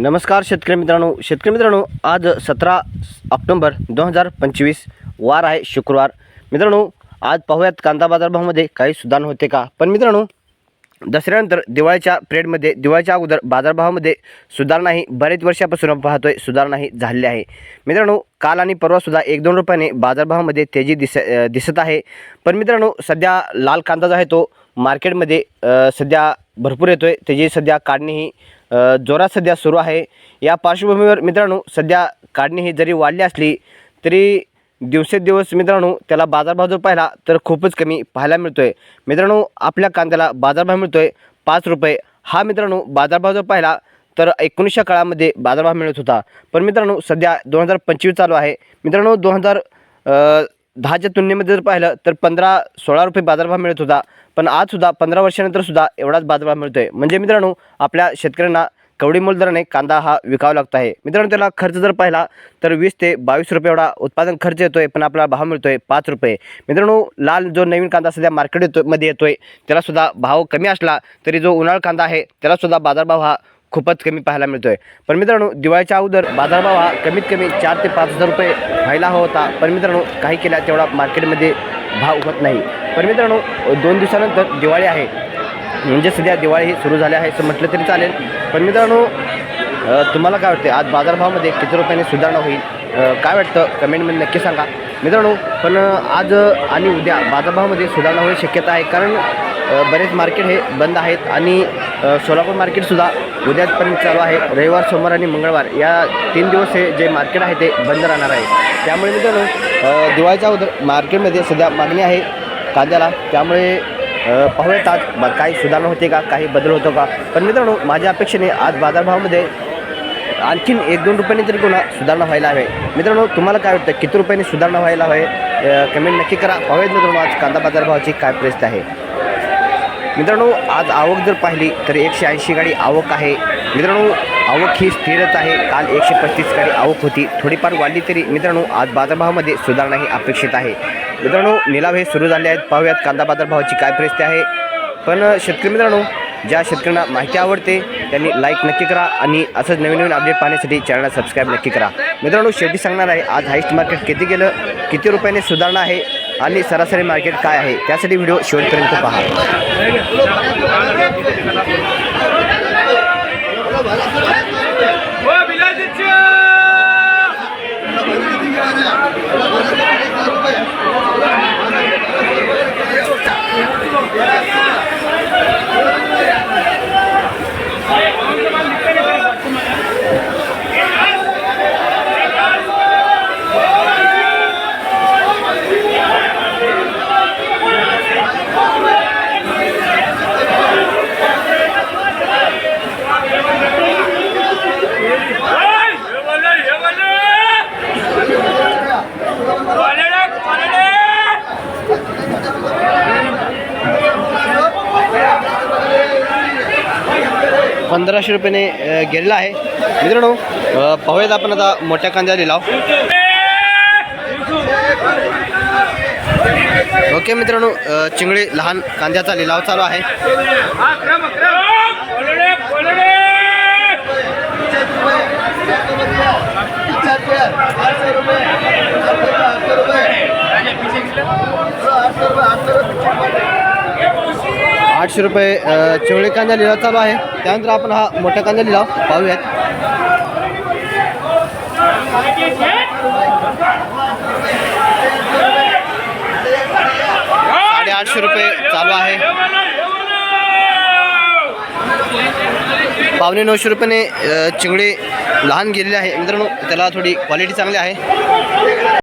नमस्कार शेतकरी मित्रांनो. शेतकरी मित्रांनो आज सतरा ऑक्टोंबर दोन हजार पंचवीस वार आहे शुक्रवार. मित्रांनो आज पाहूयात कांदा बाजारभावामध्ये काही सुधारणा होते का? पण मित्रांनो दसऱ्यानंतर दिवाळीच्या पिरियडमध्ये दिवाळीच्या अगोदर बाजारभावामध्ये सुधारणा ही बरेच वर्षापासून आपण पाहतोय सुधारणा ही झालेली आहे. मित्रांनो काल आणि परवासुद्धा एक दोन रुपयाने बाजारभावामध्ये तेजी दिस दिसत आहे. पण मित्रांनो सध्या लाल कांदा जो आहे तो मार्केटमध्ये सध्या भरपूर येतो आहे त्याची सध्या काढणीही जोरात सध्या सुरू आहे. या पार्श्वभूमीवर मित्रांनो सध्या काढणी ही जरी वाढली असली तरी दिवसेंदिवस मित्रांनो त्याला बाजारभाव जर पाहिला तर खूपच कमी पाहायला मिळतो आहे मित्रांनो आपल्या कांद्याला बाजारभाव मिळतो आहे पाच रुपये. हा मित्रांनो बाजारभाव जर पाहिला तर एकोणीसशे काळामध्ये बाजारभाव मिळत होता. पण मित्रांनो सध्या दोन हजार पंचवीस चालू आहे. मित्रांनो दोन हजार दहाच्या तुलनेमध्ये जर पाहिलं तर पंधरा सोळा रुपये बाजारभाव मिळत होता. पण आजसुद्धा पंधरा वर्षानंतर सुद्धा एवढाच बाजारभाव मिळतो आहे म्हणजे मित्रांनो आपल्या शेतकऱ्यांना कवडी मोल दराने कांदा हा विकावा लागतो आहे. मित्रांनो त्याला खर्च जर पाहिला तर वीस ते बावीस रुपये एवढा उत्पादन खर्च येतो आहे पण आपल्याला भाव मिळतो आहे पाच रुपये. मित्रांनो लाल जो नवीन कांदा सध्या मार्केट येतो मध्ये येतो आहे त्यालासुद्धा भाव कमी असला तरी जो उन्हाळ कांदा आहे त्यालासुद्धा बाजारभाव हा खूपच कमी पाहायला मिळतो आहे पण मित्रांनो दिवाळीच्या अगोदर बाजारभाव हा कमीत कमी चार ते पाच हजार रुपये व्हायला हवा होता. पण मित्रांनो काही केल्या तेवढा मार्केटमध्ये भाव होत नाही. पण मित्रांनो दोन दिवसानंतर दिवाळी आहे. म्हणजे सध्या दिवाळी ही सुरू झाली आहे असं म्हटलं तरी चालेल. पण मित्रांनो तुम्हाला काय वाटते आज बाजारभावामध्ये किती रुपयाने सुधारणा होईल? काय वाटतं? कमेंटमध्ये नक्की सांगा. मित्रांनो पण आज आणि उद्या बाजारभावामध्ये सुधारणा होण्याची शक्यता आहे. कारण बरेच मार्केट हे बंद आहेत. आणि सोलापूर मार्केटसुद्धा उद्यापर्यंत चालू आहे. रविवार सोमवार आणि मंगळवार या तीन दिवस हे जे मार्केट आहे ते बंद राहणार आहे. त्यामुळे मित्रांनो दिवाळीच्या अगोदर मार्केटमध्ये सध्या मागणी आहे कांद्याला. त्यामुळे पाहूयात आज काही सुधारणा होते का काही बदल होतो का? पण मित्रांनो माझ्या अपेक्षेने आज बाजारभावामध्ये आणखीन एक दोन रुपयांनी तरी कोणा सुधारणा व्हायला हवे. मित्रांनो तुम्हाला काय वाटतं? किती रुपयांनी सुधारणा व्हायला हवे? कमेंट नक्की करा. पाहूयात मित्रांनो आज कांदा बाजारभावाची काय परिस्थिती आहे. मित्रांनो आज आवक जर पाहिली तर एकशे ऐंशी गाडी आवक आहे. मित्रांनो आवक ही स्थिरच आहे. काल एकशे पस्तीस गाडी आवक होती. थोडीफार वाढली तरी मित्रांनो आज बाजारभावामध्ये सुधारणा ही अपेक्षित आहे. मित्रांनो निलाव हे सुरू झाले आहेत. पाहूयात कांदा बाजारभावाची काय परिस्थिती आहे. पण शेतकरी मित्रांनो ज्या शेतकऱ्यांना माहिती आवडते त्यांनी लाईक नक्की करा आणि असंच नवीन नवीन अपडेट पाहण्यासाठी चॅनलला सबस्क्राईब नक्की करा. मित्रांनो शेवटी सांगणार आहे आज हायस्ट मार्केट किती गेलं? किती रुपयाने सुधारणा आहे? आणि सरासरी मार्केट काय आहे त्यासाठी व्हिडिओ शेवटपर्यंत पहा. पंधराशे रुपयाने गेलेला आहे. मित्रांनो पाहूयात आपण आता मोठ्या कांद्या लिलाव ओके मित्रांनो चिंगळी लहान कांद्याचा लिलाव चालू आहे. अक्रम आठशे रुपये चिवळे कांदा लिलाव चालू आहे. त्यानंतर आपण हा मोठा कांदा लिलाव पाहूयात. साडेआठशे रुपये चालू आहे. पावणे नऊशे रुपयाने चिंगडे लहान गेलेले आहे. मित्रांनो त्याला थोडी क्वालिटी चांगली आहे.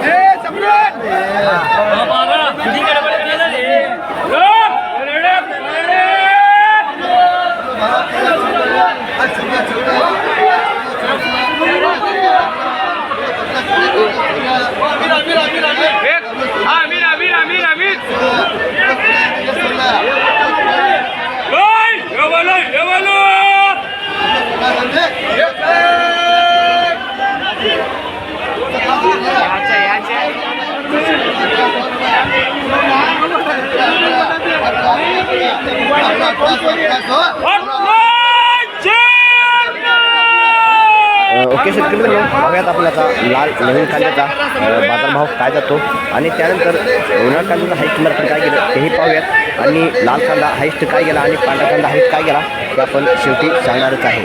Hey, Sabrina! Hey, Sabrina! Okay शेतकरी मित्रांनो पाहूयात आपण आता लाल नवीन कांद्याचा बाजारभाव काय जातो आणि त्यानंतर उन्हाळ कांद्याचा हाईस्ट मार्केट काय गेलं तेही पाहूयात. आणि लाल कांदा हाईस्ट काय गेला आणि पांढरा कांदा हाईस्ट काय गेला ते आपण शेवटी सांगणारच आहे.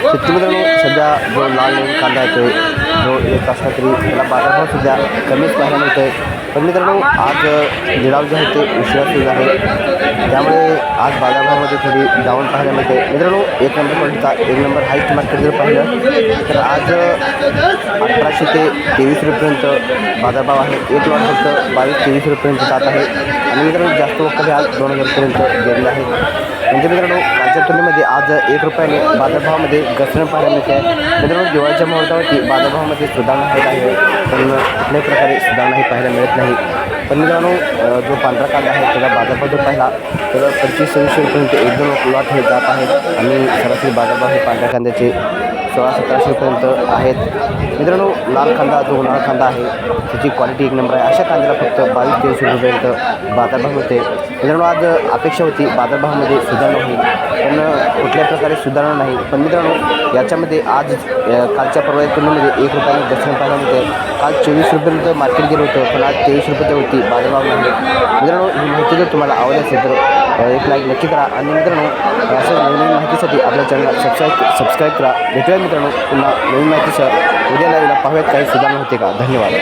शेतकरी मित्रांनो सध्या जो लाल नवीन कांदा आहे जो एक असला तरी त्याला बाजारभाव सध्या कमीच पाहायला मिळतो आहे पण मित्रांनो आज लिलाव जे आहे ते उशिरा सुरू आहे त्यामुळे आज बाजारभावामध्ये थोडी डाऊन पाहायला मिळते. मित्रांनो एक नंबर क्वालिटीचा एक नंबर हाईस्ट मार्केट जर पाहिलं तर आज अठराशे ते तेवीस रुपयेपर्यंत बाजारभाव आहे. एक लॉट फक्त बावीस तेवीस रुपयेपर्यंत जात आहे. आणि मित्रांनो जास्त वक्कल आज दोन हजारपर्यंत गेलेले आहेत म्हणजे मित्रांनो कालच्या तुलनेमध्ये आज एक रुपयाने बाजारभावामध्ये घसरण पाहायला मिळते आहे. मित्रांनो दिवाळीच्या मुहूर्तावरती बाजारभावामध्ये सुधारणा होत आहे. पण कुठल्याही प्रकारे सुधारणाही पाहायला मिळत नाही. पण मित्रांनो जो पांढरा कांदा आहे त्याचा बाजारभाव जर पाहिला तर पंचवीस सव्वीसशे रुपयांपर्यंत एक दोन लॉट हे जात आहेत. आणि सरासरी बाजारभाव हे पांढऱ्या कांद्याचे सोळा सतराशे आहेत. मित्रांनो लाल कांदा जो लाल कांदा आहे त्याची क्वालिटी एक नंबर आहे. अशा कांद्याला फक्त बावीस तेवीसशे रुपयेपर्यंत बाजारभाव होते मित्रांनो आज अपेक्षा होती बाजारभावामध्ये सुधारणा होईल. पण कुठल्या प्रकारे सुधारणा नाही. पण मित्रांनो याच्यामध्ये आज कालच्या परवाच्या तुलनेमध्ये एक रुपयाने दर्शन पाहायला मिळते. काल चोवीस रुपयेपर्यंत मार्केट गेलं होतं पण आज तेवीस रुपयावरती बाजारभाव बाजारभावामध्ये मित्रांनो ही माहिती जर तुम्हाला आवडली असेल तर एक लाईक नक्की करा. आणि मित्रांनो अशा नवीन नवीन माहितीसाठी आपल्या चॅनलला सबस्क्राईब सबस्क्राईब करा. भेटूया मित्रांनो पुन्हा नवीन माहितीसह उद्या लाईव्हला पाहूयात काही सुधारणा होते का? धन्यवाद.